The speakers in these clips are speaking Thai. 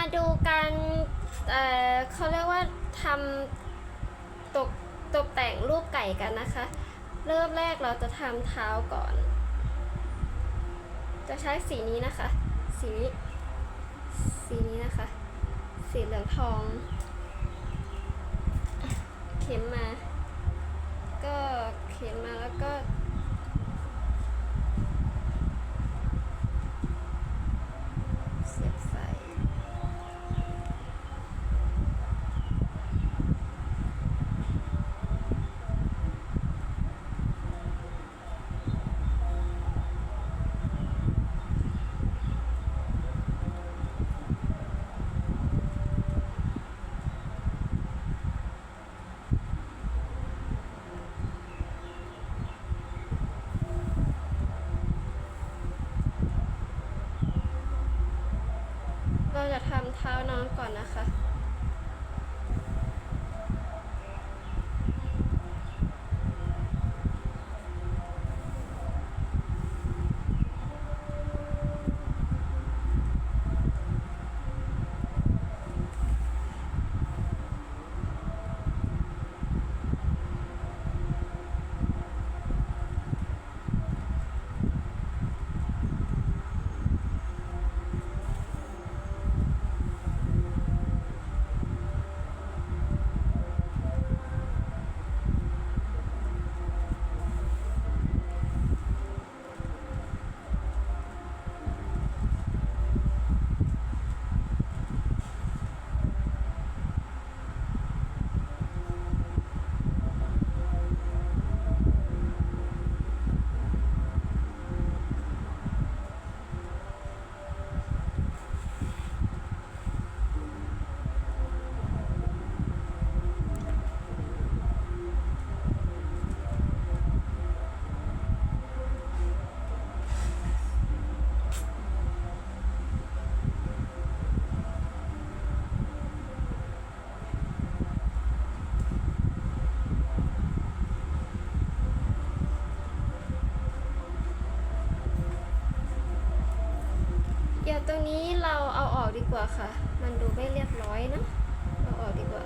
มาดูการเอ่อเขาเรียกว่าทำตกตกแต่งรูปไก่กันนะคะ เริ่มแรกเราจะทำเท้าก่อน จะใช้สีนี้นะคะ สีนี้ สีนี้นะคะ สีเหลืองทอง เข็มมา ก็เข็มมาแล้วก็ เสียบใส่ เราจะทำเท้า น้องก่อนนะคะ ตรงนี้เราเอาออกดีกว่าค่ะ มันดูไม่เรียบร้อยนะ เอาออกดีกว่า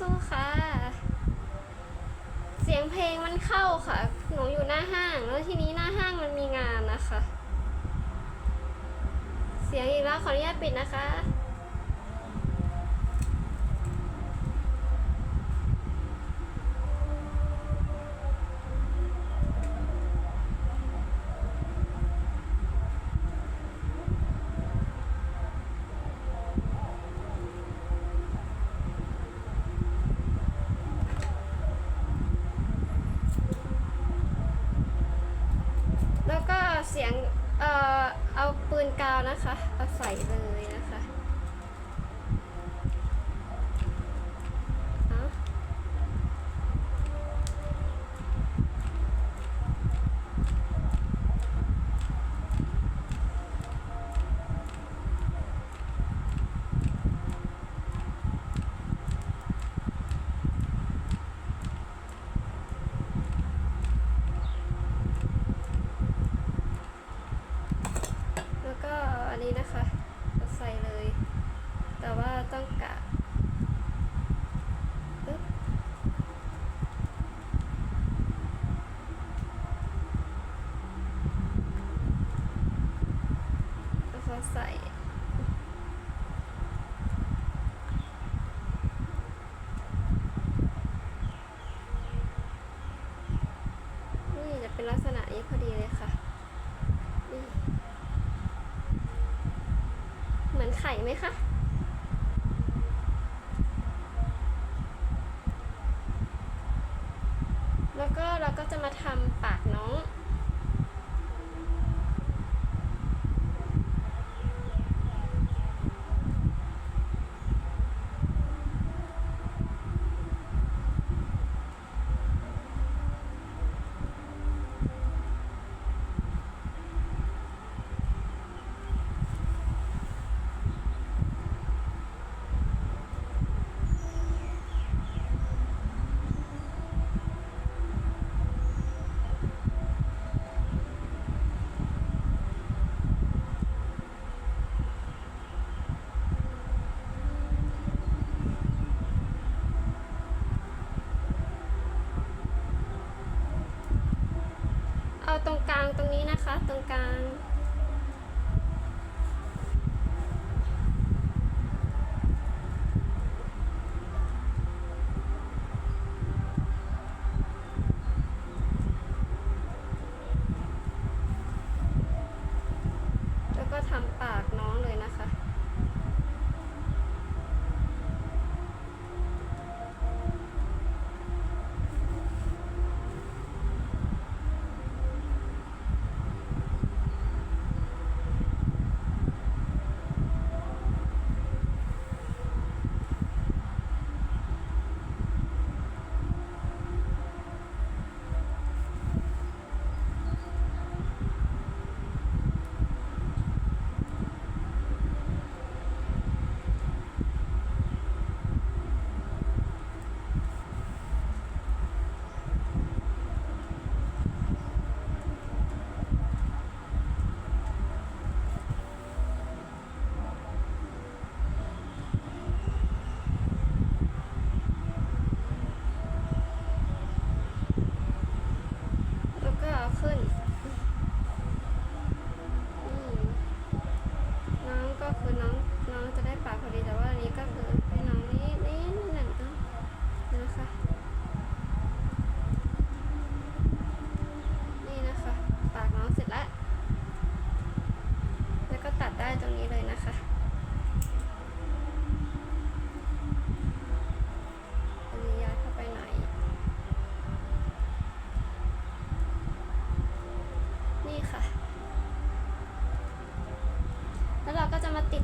สู้ๆค่ะ เสียงเพลงมันเข้าค่ะ หนูอยู่หน้าห้าง แล้วทีนี้หน้าห้างมันมีงานนะคะ เสียงอีกแล้วขออนุญาตปิดนะคะ กาวนะคะ ใส่นี่จะเป็นลักษณะนี้พอดีเลยค่ะ เหมือนไข่ไหมคะ ตรงกลางตรงนี้นะคะ ตรงกลาง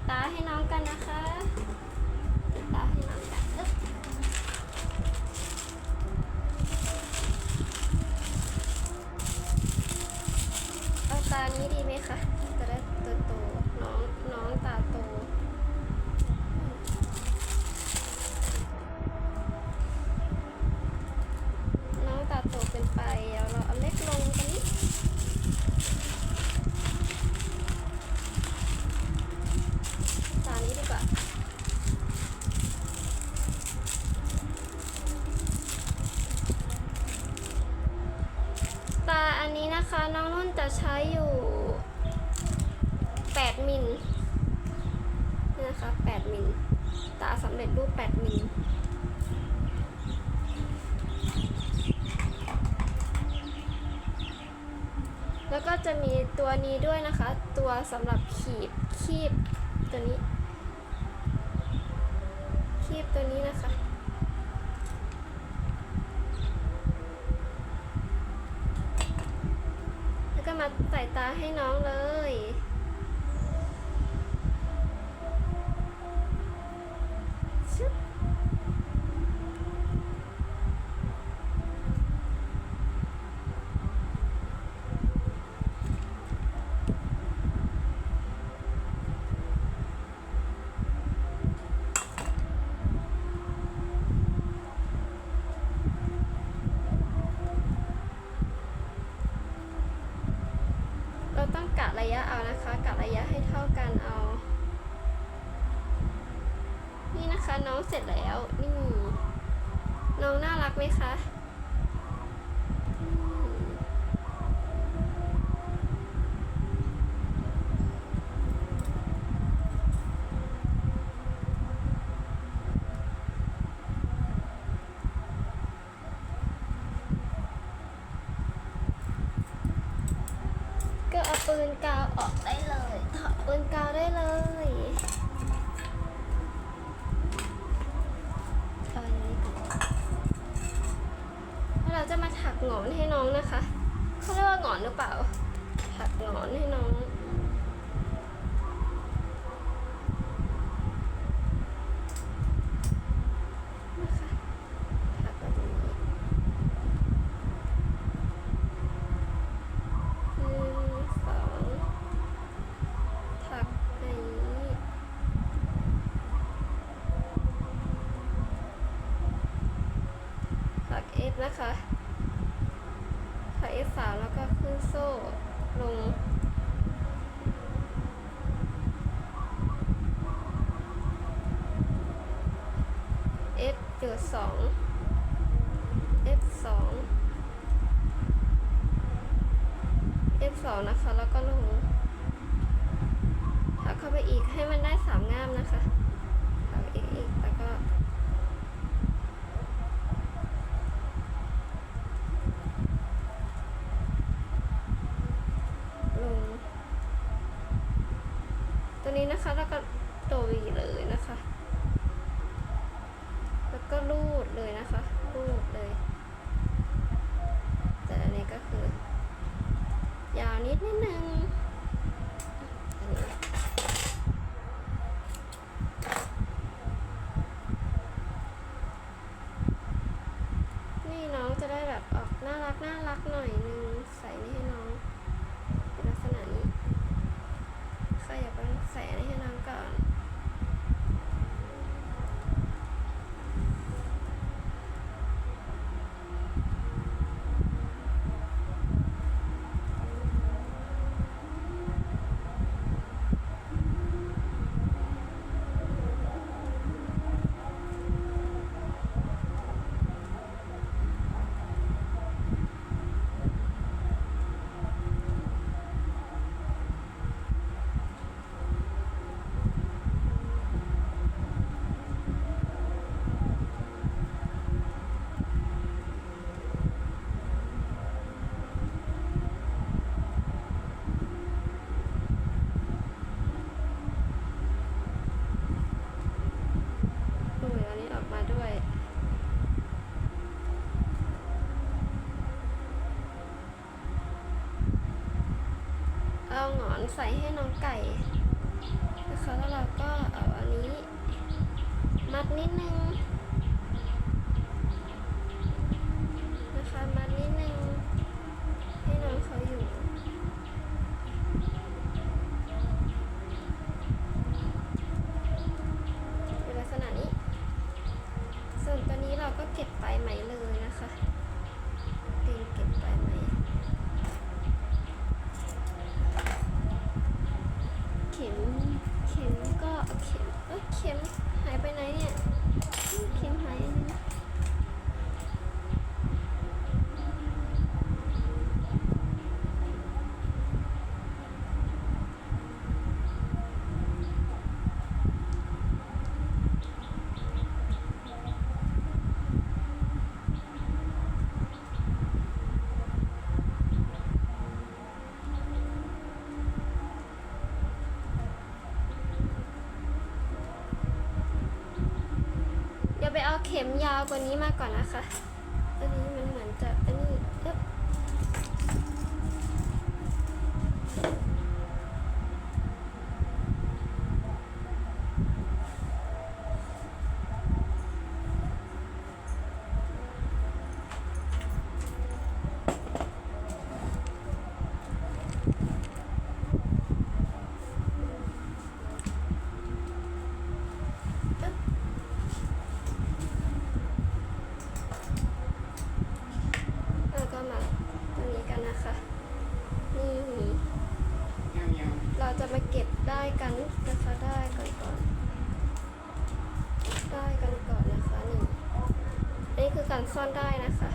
ตาให้น้องกันนะคะ ใช้อยู่ 8 มิลนะคะ8มิลตาสำเร็จรูป 8 มิลแล้วก็จะมีตัวนี้ด้วยนะคะ ตัวสำหรับขีดคีบตัวนี้ คีบตัวนี้นะคะ ให้น้องเลย ชึบเราต้องกะ ระยะเอานะคะกัดระยะให้เท่ากันเอา นี่นะคะน้องเสร็จแล้วนี่น้องน่ารักไหมคะอืม ก็เอาปืนกาวออกได้เลยถอดปืนกาวได้เลยเอาอันนี้ก่อนแล้วเราจะมาถักหงอนให้น้องนะคะเขาเรียกว่าหงอนหรือเปล่า ถักหงอนให้น้อง นะคะ ถักแบบนี้หนึ่งสองถักอย่างนี้ ถัก F นะคะถัก F สาวแล้วก็ขึ้นโซ่ลง F จุดสอง F สอง F สองนะคะ แล้วก็ลง ถักเข้าไปอีกให้มันได้สามง่ามนะคะ ถักอีกอีกแล้วก็ ลง ตัวนี้นะคะแล้วก็โดยเลยนะคะ แล้วก็รูดเลยนะคะ รูดเลย แต่อันนี้ก็คือ ยาวนิดนิดนึงอันนี้นี่น้องจะได้แบบออกน่ารักน่ารักหน่อยนึง ใส่นี่ให้น้องเป็นลักษณะนี้ใครอยากไปใส่อันนี้ให้น้องก่อน โอ้ยอันนี้ออกมาด้วย เอาหงอน ใส่ให้น้องไก่นะคะแล้วเราก็เอาอันนี้มัดนิดนึงนะคะมัดนิดนึง ให้น้องเขาอยู่ เป็นลักษณะนี้ ส่วนตัวนี้เราก็เก็บปลายไหมเลยนะคะดึงเก็บปลายไหม เข็ม เข็มก็เอาเข็ม เอ้ย เข็มหายไปไหนเนี่ย เข็มหายอันนึง เดี๋ยวไปเอาเข็มยาวกว่านี้มาก่อนนะคะ คือการซ่อนได้นะคะ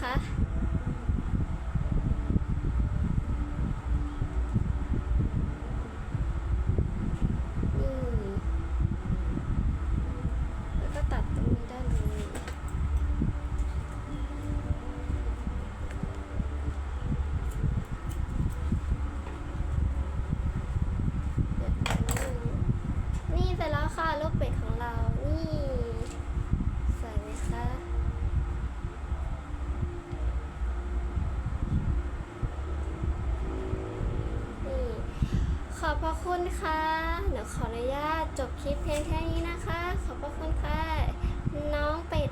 คะ คุณค่ะเดี๋ยวขออนุญาตจบคลิปเพียงแค่นี้นะคะ ขอบพระคุณค่ะ น้องเป็ด